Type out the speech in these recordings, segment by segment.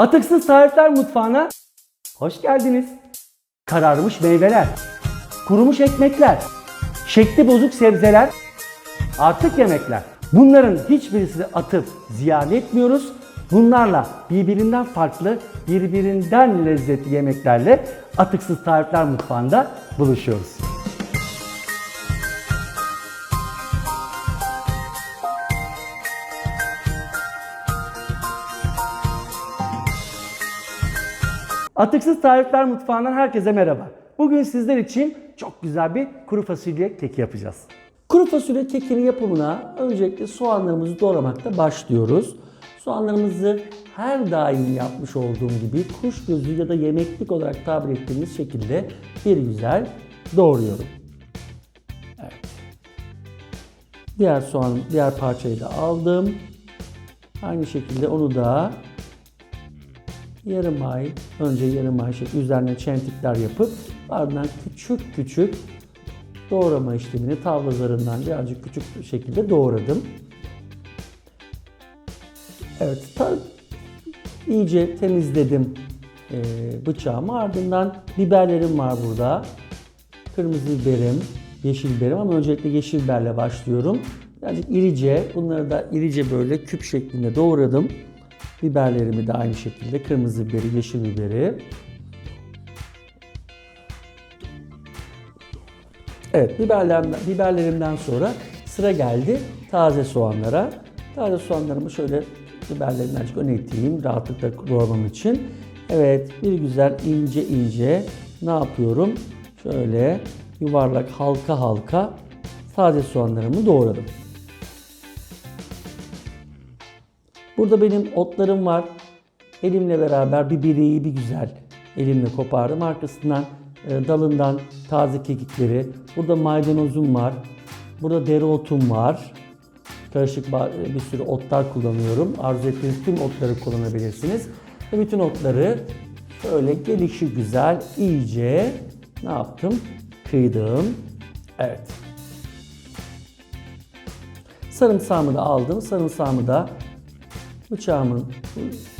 Atıksız Tarifler Mutfağı'na hoş geldiniz. Kararmış meyveler, kurumuş ekmekler, şekli bozuk sebzeler, artık yemekler. Bunların hiçbirisini atıp ziyan etmiyoruz. Bunlarla birbirinden farklı, birbirinden lezzetli yemeklerle Atıksız Tarifler Mutfağı'nda buluşuyoruz. Atıksız Tarifler Mutfağı'ndan herkese merhaba. Bugün sizler için çok güzel bir kuru fasulye keki yapacağız. Kuru fasulye kekinin yapımına öncelikle soğanlarımızı doğramakta başlıyoruz. Soğanlarımızı her daim yapmış olduğum gibi kuş gözü ya da yemeklik olarak tabir ettiğimiz şekilde bir güzel doğruyorum. Evet. Diğer soğan, diğer parçayı da aldım. Aynı şekilde onu da yarım ay, önce yarım ay şekli üzerine çentikler yapıp ardından küçük küçük doğrama işlemini tavla zarından birazcık küçük şekilde doğradım. Evet, ta, iyice temizledim e, bıçağımı. Ardından biberlerim var burada. Kırmızı biberim, yeşil biberim ama öncelikle yeşil biberle başlıyorum. Birazcık irice, bunları da irice böyle küp şeklinde doğradım. Biberlerimi de aynı şekilde kırmızı biberi, yeşil biberi. Evet, biberlerimden, biberlerimden sonra sıra geldi taze soğanlara. Taze soğanlarımı şöyle biberlerini azıcık öne iteyim rahatlıkla doğramam için. Evet, bir güzel ince ince ne yapıyorum? Şöyle yuvarlak halka halka taze soğanlarımı doğradım. Burada benim otlarım var. Elimle beraber bir bireyi bir güzel elimle kopardım. Arkasından e, dalından taze kekikleri. Burada maydanozum var. Burada dereotum var. Karışık ba- bir sürü otlar kullanıyorum. Arzu ettiğiniz tüm otları kullanabilirsiniz. Ve bütün otları şöyle gelişi güzel iyice ne yaptım? Kıydım. Evet. Sarımsağımı da aldım. Sarımsağımı da bıçağımın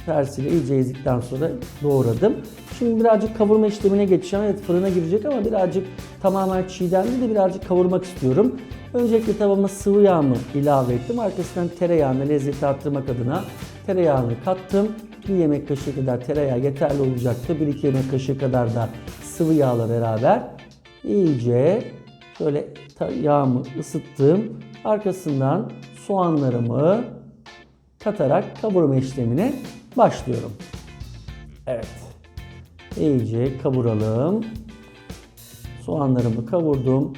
tersiyle iyice ezdikten sonra doğradım. Şimdi birazcık kavurma işlemine geçeceğim. Evet fırına girecek ama birazcık tamamen çiğden değil de birazcık kavurmak istiyorum. Öncelikle tavama sıvı yağımı ilave ettim. Arkasından tereyağını lezzeti arttırmak adına tereyağını kattım. Bir yemek kaşığı kadar tereyağı yeterli olacaktı. 1-2 yemek kaşığı kadar da sıvı yağla beraber iyice şöyle yağımı ısıttım. Arkasından soğanlarımı katarak kavurma işlemine başlıyorum. Evet. İyice kavuralım. Soğanlarımı kavurdum.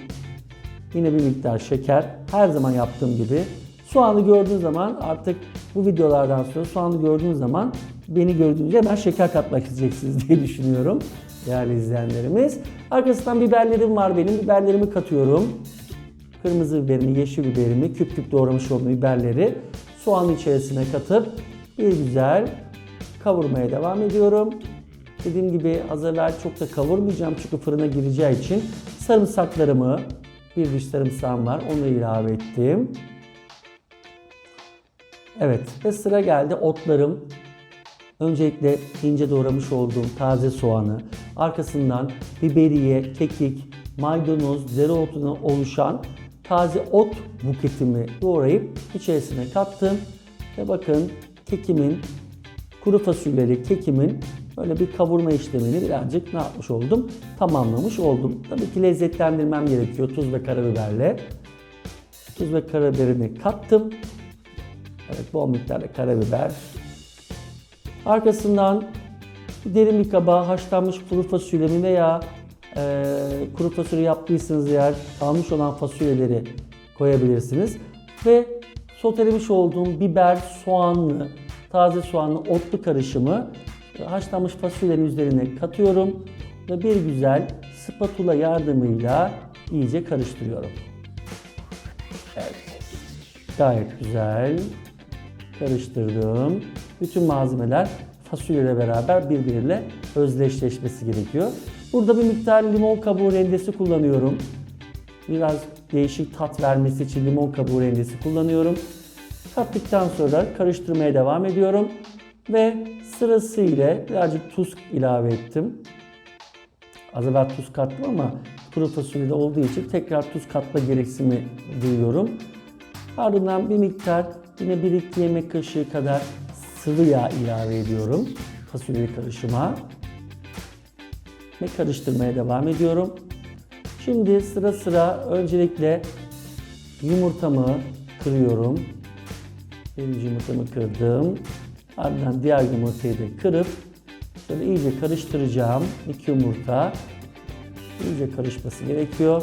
Yine bir miktar şeker. Her zaman yaptığım gibi. Soğanı gördüğün zaman artık bu videolardan sonra soğanı gördüğün zaman beni gördüğünüzde ben şeker katmak isteyeceksiniz diye düşünüyorum. Değerli izleyenlerimiz. Arkasından biberlerim var benim. Biberlerimi katıyorum. Kırmızı biberimi, yeşil biberimi, küp küp doğramış olduğum biberleri soğanın içerisine katıp bir güzel kavurmaya devam ediyorum. Dediğim gibi az evvel çok da kavurmayacağım çünkü fırına gireceği için sarımsaklarımı, bir diş sarımsağım var onu ilave ettim. Evet ve sıra geldi otlarım. Öncelikle ince doğramış olduğum taze soğanı, arkasından biberiye, kekik, maydanoz, dereotuna oluşan taze ot buketimi doğrayıp içerisine kattım. Ve bakın kekimin, kuru fasulyeleri kekimin böyle bir kavurma işlemini birazcık ne yapmış oldum? Tamamlamış oldum. Tabii ki lezzetlendirmem gerekiyor tuz ve karabiberle. Tuz ve karabiberini kattım. Evet bol miktarda karabiber. Arkasından derin bir kaba haşlanmış kuru fasulyemi veya e, kuru fasulye yaptıysanız eğer kalmış olan fasulyeleri koyabilirsiniz. Ve sotelemiş olduğum biber, soğanlı, taze soğanlı otlu karışımı haşlanmış fasulyenin üzerine katıyorum. Ve bir güzel spatula yardımıyla iyice karıştırıyorum. Evet. Gayet güzel. Karıştırdım. Bütün malzemeler fasulyeyle beraber birbiriyle özdeşleşmesi gerekiyor. Burada bir miktar limon kabuğu rendesi kullanıyorum. Biraz değişik tat vermesi için limon kabuğu rendesi kullanıyorum. Kattıktan sonra karıştırmaya devam ediyorum. Ve Sırasıyla birazcık tuz ilave ettim. Az evvel tuz kattım ama kuru fasulyede olduğu için tekrar tuz katma gereksinimi duyuyorum. Ardından bir miktar yine bir iki yemek kaşığı kadar sıvı yağ ilave ediyorum fasulyeli karışıma. Ve karıştırmaya devam ediyorum. Şimdi sıra sıra öncelikle yumurtamı kırıyorum. Birinci yumurtamı kırdım. Ardından diğer yumurtayı da kırıp şöyle iyice karıştıracağım. İki yumurta. iyice karışması gerekiyor.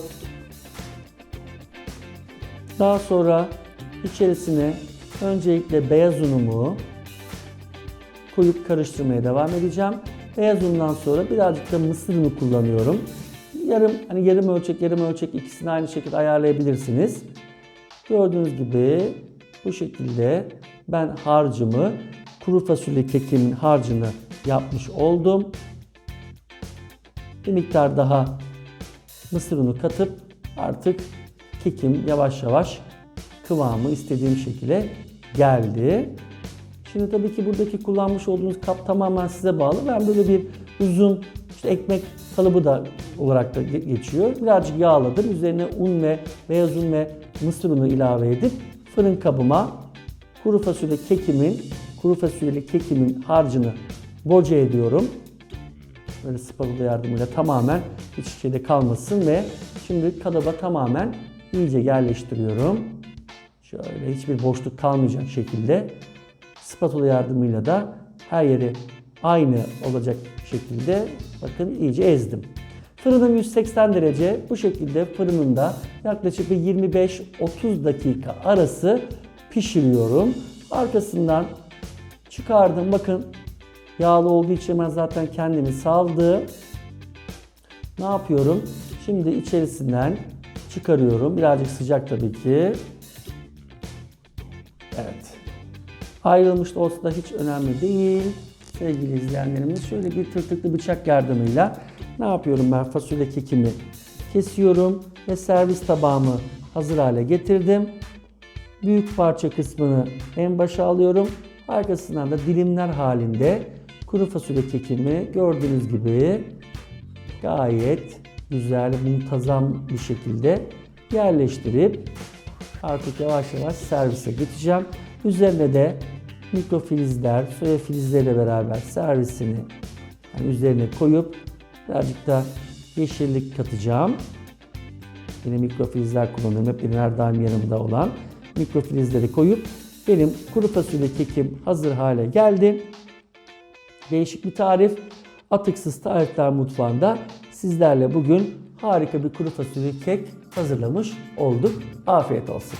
Daha sonra içerisine öncelikle beyaz unumu koyup karıştırmaya devam edeceğim. Beyaz undan sonra birazcık da mısır unu kullanıyorum. Yarım hani yarım ölçek yarım ölçek ikisini aynı şekilde ayarlayabilirsiniz. Gördüğünüz gibi bu şekilde ben harcımı kuru fasulye kekimin harcını yapmış oldum. Bir miktar daha mısır unu katıp artık kekim yavaş yavaş kıvamı istediğim şekilde geldi. Şimdi tabii ki buradaki kullanmış olduğunuz kap tamamen size bağlı. Ben böyle bir uzun işte ekmek kalıbı da olarak da ge- geçiyor. Birazcık yağladım. Üzerine un ve beyaz un ve mısır unu ilave edip fırın kabıma kuru fasulye kekimin, kuru fasulyeli kekimin harcını boca ediyorum. Böyle spatula yardımıyla tamamen hiç şeyde kalmasın ve şimdi kalıba tamamen iyice yerleştiriyorum. Şöyle hiçbir boşluk kalmayacak şekilde spatula yardımıyla da her yeri aynı olacak şekilde bakın iyice ezdim. Fırınım 180 derece bu şekilde fırınında yaklaşık bir 25-30 dakika arası pişiriyorum. Arkasından çıkardım bakın yağlı olduğu için ben zaten kendimi saldı. Ne yapıyorum? Şimdi içerisinden çıkarıyorum. Birazcık sıcak tabii ki. Ayrılmış da olsa da hiç önemli değil. Sevgili izleyenlerimiz şöyle bir tırtıklı bıçak yardımıyla ne yapıyorum ben fasulye kekimi kesiyorum ve servis tabağımı hazır hale getirdim. Büyük parça kısmını en başa alıyorum. Arkasından da dilimler halinde kuru fasulye kekimi gördüğünüz gibi gayet güzel, muntazam bir şekilde yerleştirip artık yavaş yavaş servise geçeceğim. Üzerine de mikrofilizler, soya filizleriyle beraber servisini yani üzerine koyup birazcık da yeşillik katacağım. Yine mikrofilizler kullanıyorum. Hep benim her daim yanımda olan mikrofilizleri koyup benim kuru fasulye kekim hazır hale geldi. Değişik bir tarif. Atıksız Tarifler Mutfağı'nda sizlerle bugün harika bir kuru fasulye kek hazırlamış olduk. Afiyet olsun.